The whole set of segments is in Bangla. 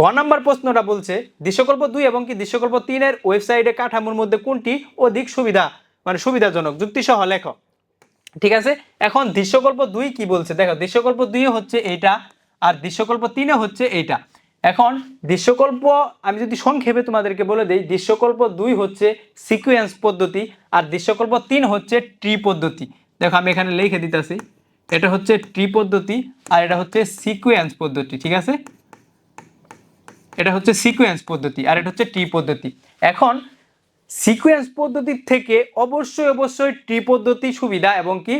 গ নাম্বার প্রশ্নটা বলছে দৃশ্যকল্প দুই এবং কি দৃশ্যকল্প তিনের ওয়েবসাইটে কাঠামোর মধ্যে কোনটি অধিক সুবিধা মানে সুবিধাজনক? যুক্তি সহ লেখো। ঠিক আছে? এখন দৃশ্যকল্প দুই কি বলছে? দেখো দৃশ্যকল্প দুই হচ্ছে এইটা আর দৃশ্যকল্প তিনে হচ্ছে এইটা। এখন দৃশ্যকল্প আমি যদি সংক্ষেপে তোমাদেরকে বলে দিই দৃশ্যকল্প দুই হচ্ছে সিকুয়েন্স পদ্ধতি আর দৃশ্যকল্প তিন হচ্ছে ট্রি পদ্ধতি। দেখো, আমি এখানে লিখে দিতেছি। এটা হচ্ছে ট্রি পদ্ধতি আর এটা হচ্ছে সিকুয়েন্স পদ্ধতি। ঠিক আছে? এটা হচ্ছে সিকুয়েন্স পদ্ধতি আর এটা হচ্ছে ট্রি পদ্ধতি। এখন সিকুয়েন্স পদ্ধতির থেকে অবশ্যই অবশ্যই ট্রি পদ্ধতি সুবিধা এবং কি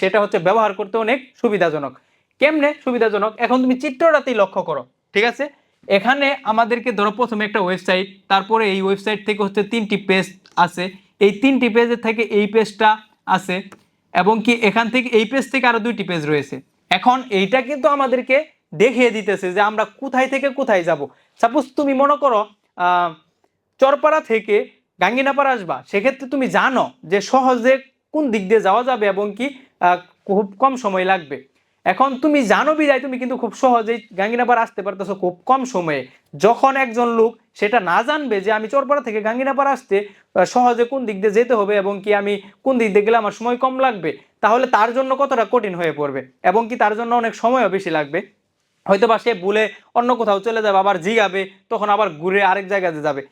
সেটা হচ্ছে ব্যবহার করতে অনেক সুবিধাজনক। কেমনে সুবিধাজনক? এখন তুমি চিত্রটাতেই লক্ষ্য করো, ঠিক আছে? এখানে আমাদেরকে ধরো প্রথমে একটা ওয়েবসাইট তারপরে এই ওয়েবসাইট থেকে হচ্ছে তিনটি পেজ আছে। এই তিনটি পেজের থেকে এই পেজটা আছে এবং কি এখান থেকে এই পেজ থেকে আরও দুইটি পেজ রয়েছে। এখন এইটা কিন্তু আমাদেরকে দেখিয়ে দিতেছে যে আমরা কোথায় থেকে কোথায় যাব। সাপোজ তুমি মনে করো চরপাড়া থেকে গাঙ্গিনাপাড়া আসবা, সেক্ষেত্রে তুমি জানো যে সহজে কোন দিক দিয়ে যাওয়া যাবে এবং কি খুব কম সময় লাগবে। এখন তুমি জানো বিদায় তুমি কিন্তু খুব সহজেই গাঙ্গিনাপাড়া আসতে পারতেছো খুব কম সময়ে। যখন একজন লোক সেটা না জানবে যে আমি চরপাড়া থেকে গাঙ্গিনাপাড়া আসতে সহজে কোন দিক দিয়ে যেতে হবে এবং কি আমি কোন দিক দিয়ে গেলে আমার সময় কম লাগবে, তাহলে তার জন্য কতটা কঠিন হয়ে পড়বে এবং কি তার জন্য অনেক সময়ও বেশি লাগবে। হয়তো বা সে ভুলে অন্য কোথাও চলে যাবে, আবার জিগাবে, তখন আবার ঘুরে আরেক জায়গাতে যাবে।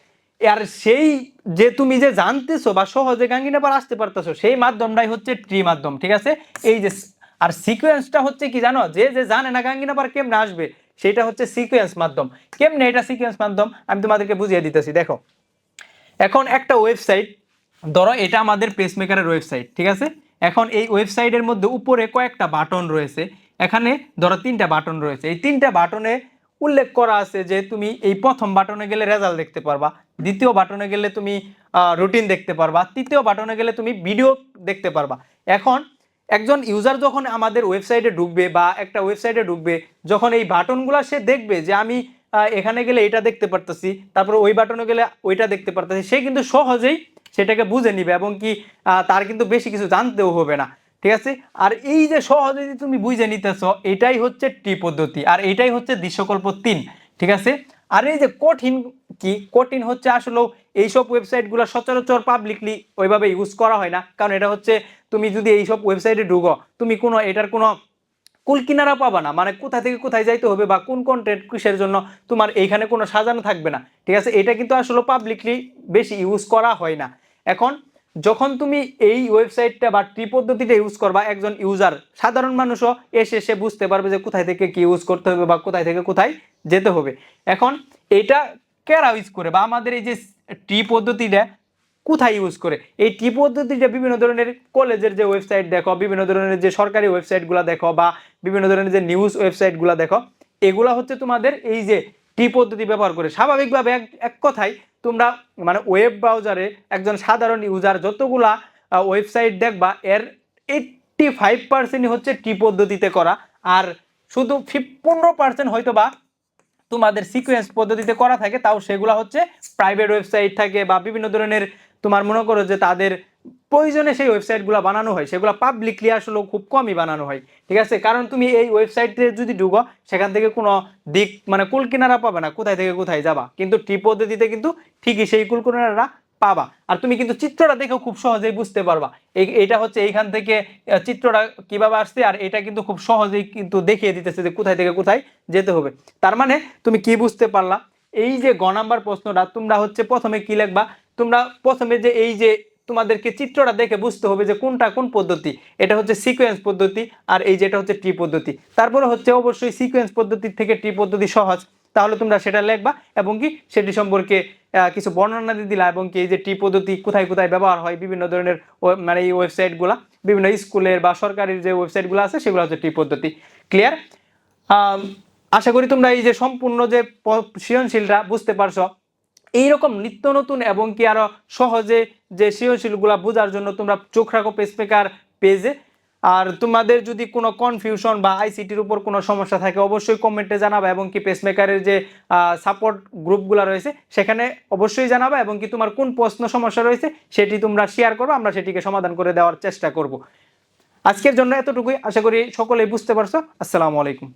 আর সেই যে তুমি যে জানতেছো বা সহজে গাঙ্গিনাপার আসতে পারতেছো, সেই মাধ্যমটাই হচ্ছে ট্রি মাধ্যম, ঠিক আছে? এই যে আর সিকোয়েন্সটা হচ্ছে কি জানো? যে যে জানে না গাঙ্গিনাপার কেমনে আসবে, সেটা হচ্ছে সিকোয়েন্স মাধ্যম। কেমনে এটা সিকোয়েন্স মাধ্যম? আমি তোমাদেরকে বুঝিয়ে দিতেছি, দেখো। এখন একটা ওয়েবসাইট ধরো এটা আমাদের পেসমেকারের ওয়েবসাইট ঠিক আছে? এখন এই ওয়েবসাইটের মধ্যে উপরে কয়েকটা বাটন রয়েছে। এখানে ধরো তিনটা বাটন রয়েছে। এই তিনটা বাটনে উল্লেখ করা আছে যে তুমি এই প্রথম বাটনে গেলে রেজাল্ট দেখতে পারবা, দ্বিতীয় বাটনে গেলে তুমি রুটিন দেখতে পারবা, তৃতীয় বাটনে গেলে তুমি ভিডিও দেখতে পারবা। এখন একজন ইউজার যখন আমাদের ওয়েবসাইটে ঢুকবে বা একটা ওয়েবসাইটে ঢুকবে, যখন এই বাটনগুলো সে দেখবে যে আমি এখানে গেলে এটা দেখতে পারতেছি, তারপরে ওই বাটনে গেলে ওইটা দেখতে পারতেছি, সে কিন্তু সহজেই সেটাকে বুঝে নিবে এবং কি তার কিন্তু বেশি কিছু জানতেও হবে না। ঠিক আছে? আর এই যে সহজে যে তুমি বুঝে নিতেছ, এটাই হচ্ছে টি পদ্ধতি, আর এটাই হচ্ছে দৃশ্যকল্প তিন, ঠিক আছে? আর এই যে কঠিন কি, কঠিন হচ্ছে আসলে এইসব ওয়েবসাইটগুলো সচরাচর পাবলিকলি ওইভাবে ইউজ করা হয় না, কারণ এটা হচ্ছে তুমি যদি এইসব ওয়েবসাইটে ঢুকো, তুমি কোনো, এটার কোনো কুল কিনারা পাবা না মানে কোথা থেকে কোথায় যাইতে হবে বা কোন কন্টেন্ট কিসের জন্য তোমার এইখানে কোনো সাজানো থাকবে না, ঠিক আছে? এটা কিন্তু আসলে পাবলিকলি বেশি ইউজ করা হয় না। এখন যখন তুমি এই ওয়েবসাইটটা বা ট্রি পদ্ধতিটা ইউজ করবা, একজন ইউজার সাধারণ মানুষও এসে সে বুঝতে পারবে যে কোথায় থেকে কি ইউজ করতে হবে বা কোথায় থেকে কোথায় যেতে হবে। এখন এটা কেরা ইউজ করে বা আমাদের এই যে ট্রি পদ্ধতিটা কোথায় ইউজ করে? এই টি পদ্ধতিটা বিভিন্ন ধরনের কলেজের যে ওয়েবসাইট দেখো, বিভিন্ন ধরনের যে সরকারি ওয়েবসাইটগুলো দেখো বা বিভিন্ন ধরনের যে নিউজ ওয়েবসাইটগুলো দেখো, এগুলো হচ্ছে তোমাদের এই যে টি পদ্ধতি ব্যবহার করে। স্বাভাবিকভাবে এক এক কথায় তোমরা মানে ওয়েব ব্রাউজারে একজন সাধারণ ইউজার যতগুলা ওয়েবসাইট দেখবা, এর এইটটি ফাইভ পার্সেন্টই হচ্ছে টি পদ্ধতিতে করা। আর শুধু পনেরো পার্সেন্ট হয়তো বা তোমাদের সিকোয়েন্স পদ্ধতিতে করা থাকে, তাও সেগুলো হচ্ছে প্রাইভেট ওয়েবসাইট থাকে বা বিভিন্ন ধরনের তোমার মনে করো যে তাদের প্রয়োজনে সেই ওয়েবসাইটগুলো বানানো হয়, সেগুলো পাবলিকলি আসলে খুব কমই বানানো হয়, ঠিক আছে? কারণ তুমি এই ওয়েবসাইটে যদি ঢুকো, সেখান থেকে কোনো দিক মানে কুল কিনারা পাবে না, কোথায় থেকে কোথায় যাবা। কিন্তু টি পদ্ধতিতে কিন্তু ঠিকই সেই কুল কিনারা পাবা। আর তুমি কিন্তু চিত্রটা দেখেও খুব সহজেই বুঝতে পারবা। এই এটা হচ্ছে এইখান থেকে চিত্রটা কীভাবে আসছে, আর এটা কিন্তু খুব সহজেই কিন্তু দেখিয়ে দিতেছে যে কোথায় থেকে কোথায় যেতে হবে। তার মানে তুমি কি বুঝতে পারলা? এই যে গ নাম্বার প্রশ্নটা, তোমরা হচ্ছে প্রথমে কি লিখবা? তোমরা প্রথমে যে এই যে তোমাদেরকে চিত্রটা দেখে বুঝতে হবে যে কোনটা কোন পদ্ধতি। এটা হচ্ছে সিকোয়েন্স পদ্ধতি আর এই যেটা হচ্ছে টি পদ্ধতি। তারপরে হচ্ছে অবশ্যই সিকোয়েন্স পদ্ধতির থেকে টি পদ্ধতি সহজ। তাহলে তোমরা সেটা লিখবা এবং কি সেটি সম্পর্কে কিছু বর্ণনা দিয়ে দিলা এবং কি এই যে টি পদ্ধতি কোথায় কোথায় ব্যবহার হয়, বিভিন্ন ধরনের মানে এই ওয়েবসাইটগুলা বিভিন্ন স্কুলের বা সরকারি যে ওয়েবসাইটগুলো আছে সেগুলো হচ্ছে টি পদ্ধতি। ক্লিয়ার আশা করি তোমরা এই যে সম্পূর্ণ যে সৃজনশীলটা বুঝতে পারছ। এইরকম নিত্য নতুন এবং কি আরও সহজে যে সৃজনশীলগুলা বোঝার জন্য তোমরা চোখ রাখো পেসপেকার পেজে আর তোমাদের যদি কোনো কনফিউশন বা আইসিটির উপর কোনো সমস্যা থাকে, অবশ্যই কমেন্টে জানাবা এবং কি পেসমেকারের যে সাপোর্ট গ্রুপগুলো রয়েছে, সেখানে অবশ্যই জানাবা এবং কি তোমার কোন প্রশ্ন সমস্যা রয়েছে, সেটি তোমরা শেয়ার করো আমরা সেটিকে সমাধান করে দেওয়ার চেষ্টা করব। আজকের জন্য এতটুকুই। আশা করি সকলেই বুঝতে পারছ। আসসালামু আলাইকুম।